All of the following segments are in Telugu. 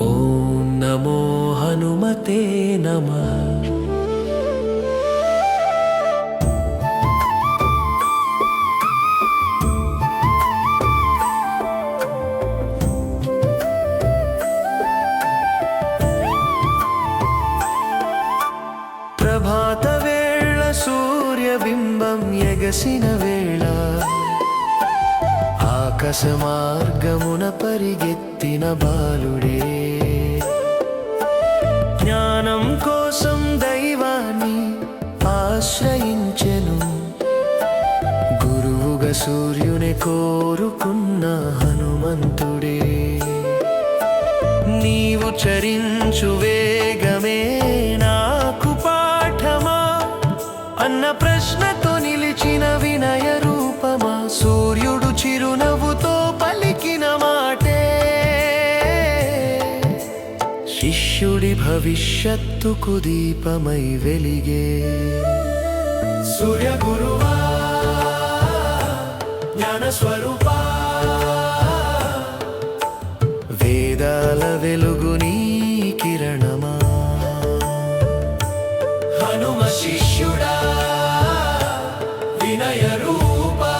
ॐ नमो हनुमते नमः ప్రభాత వేళ సూర్యబింబం ఎగసిన వేళ ఆకాశ మార్గమున పరిగెత్తిన బాలుడే. జ్ఞానం కోసం దైవాన్ని ఆశ్రయించెను. గురువుగా సూర్యుని కోరుకున్న హనుమంతుడే. నీవు చరించు భవిష్యత్తుకు దీపమై వెలిగే సూర్య గురువా జ్ఞాన స్వరూపా వేదాల వెలుగు నీ కిరణమా. హనుమ శిష్యుడా వినయ రూపా.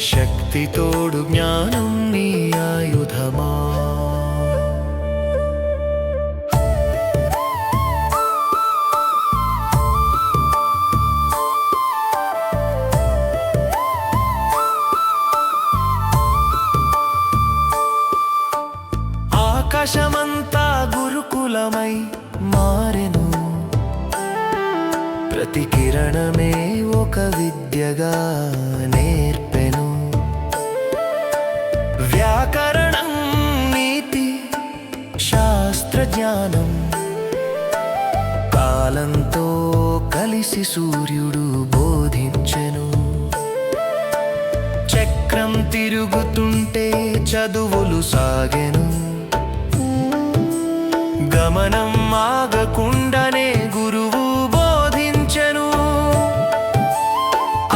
శక్తి తోడు జ్ఞానం నీ ఆయుధమా. ఆకాశమంతా గురుకులమై మారెను. ప్రతి కిరణమే ఒక విద్యగా నేర్పెను. వ్యాకరణం నీతి శాస్త్ర జ్ఞానం కాలంతో కలిసి సూర్యుడు బోధించెను. చక్రం తిరుగుతుంటే చదువులు సాగెను. గమనం ఆగకుండానే గురువు బోధించెను.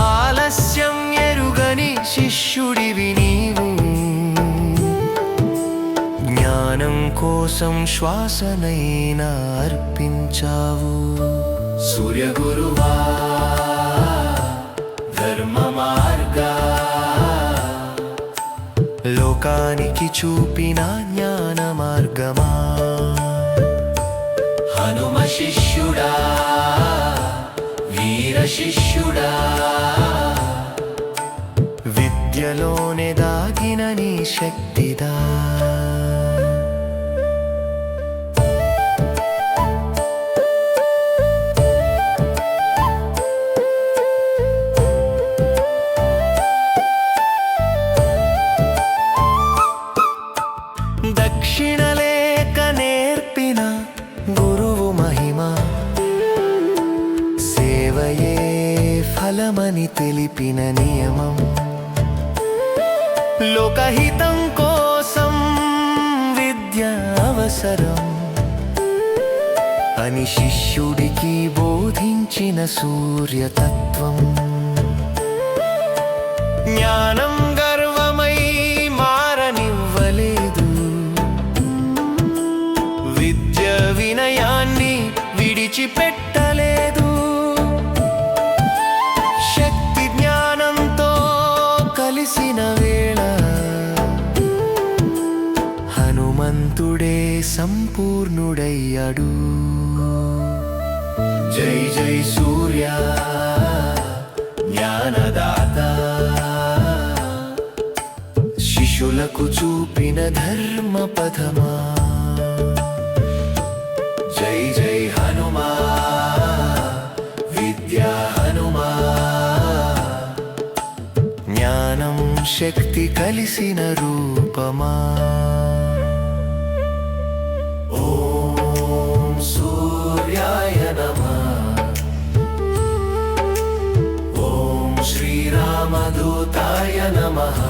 ఆలస్యం ఎరుగని శిష్యుడివి నీవు. జ్ఞానం కోసం శ్వాసనైనా అర్పించావు. సూర్య గురువా ధర్మ మార్గా. లోకానికి చూపిన జ్ఞాన మార్గమా? హనుమ శిష్యుడా వీర శిష్యుడా. విద్యలోనే దాగిన నీ శక్తిదా. అని తెలిపిన నియమం. లోకహితం కోసం విద్య అవసరం. అని శిష్యుడికి బోధించిన సూర్యతత్వం. జ్ఞానం శక్తి జ్ఞానంతో కలిసిన వేళ హనుమంతుడే సంపూర్ణుడయ్యాడు. జై జై సూర్య జ్ఞానదాత. శిష్యులకు చూపిన ధర్మ పథమా జై శక్తి కలిసిన రూపమా? ఓం సూర్యాయ నమః. ఓం శ్రీరామదూతాయ నమః.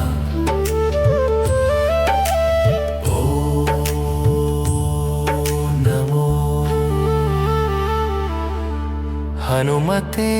నమో హనుమతే